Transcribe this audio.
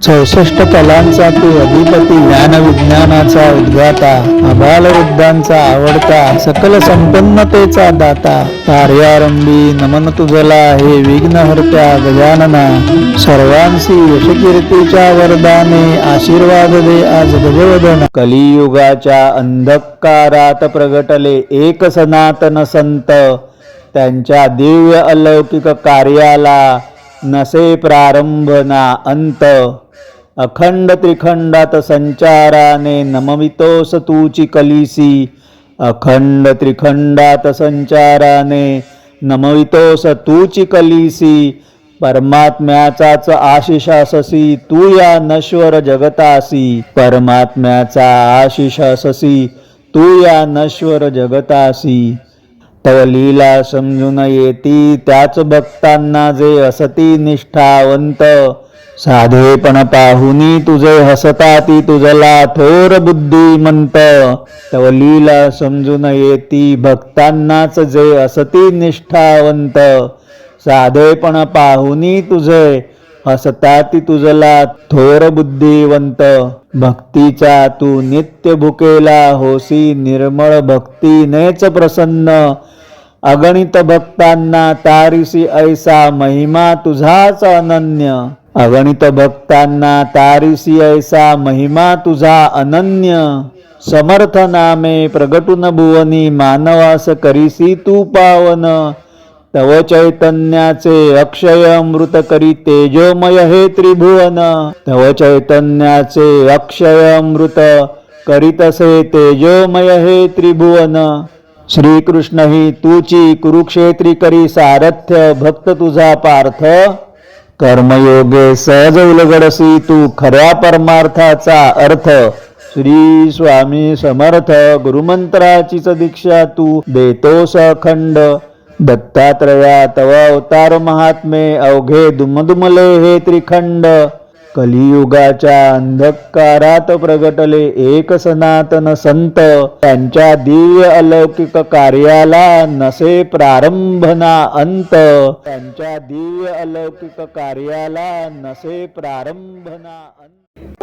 चौसष्ट कलांचा तू अधिपती ज्ञान विज्ञानाचा उद्गाता अबाल वृद्धांचा आवडता सकल संपन्नतेचा दाता कार्यारंभी नमन तुझला हे विघ्नहर्त्या गजानना सर्वांशी यशकीर्तीच्या वरदाने आशीर्वाद दे आज गजवदन. कलियुगाच्या अंधकारात प्रगटले एक सनातन संत त्यांच्या दिव्य अलौकिक कार्याला नसे प्रारंभ ना अंत. अखंड त्रिखंडात संचाराने नमवितोस तूची कलिसी अखंड त्रिखंडात संचाराने नमवितोस तूची कलिसी परमात्म्याचाच आशिषाससी तू या नश्वर जगतासी. परमात्म्याचा आशिषाससी तू या नश्वर जगतासी. तव लीला समजून येती त्याच भक्तांना जे असती निष्ठावंत. साधेपण पाहुनी तुझे हसता ती तुझला थोर बुद्धिमंत तवलीला समजून येती भक्तांनाच जे असती निष्ठावंत. साधेपण पाहुनी तुझे हसता ती तुझला थोर बुद्धिवंत. भक्तीचा तू नित्य भुकेला होसी निर्मळ भक्तीनेच प्रसन्न. अगणित भक्तांना तारिसी ऐसा महिमा तुझाच अनन्य. अगणित भक्तांना तारिसी ऐसा महिमा तुझा अनन्य. समर्थ नामे प्रगटून भुवनी मानवास करीसी तू पावन. तव चैतन्याचे अक्षय अमृत करी तेजोमय हे त्रिभुवन. तव चैतन्याचे अक्षय अमृत करीतसे तेजोमय हे त्रिभुवन. श्रीकृष्ण ही तुची कुरुक्षेत्री करी सारथ्य भक्त तुझा पार्थ. कर्मयोगे सहज उलगडसी तू खऱ्या परमार्थाचा अर्थ. श्री स्वामी समर्थ गुरुमंत्राचीच दीक्षा तू देतोस अखंड. दत्तात्रया तव अवतार महात्मे अवघे दुमदुमले हे त्रिखंड. कलियुगाच्या अंधकारात प्रगटले एक सनातन संत. त्यांच्या दिव्य अलौकिक कार्याला नसे प्रारंभ ना अंत. त्यांच्या दिव्य अलौकिक कार्याला नसे प्रारंभ ना अंत.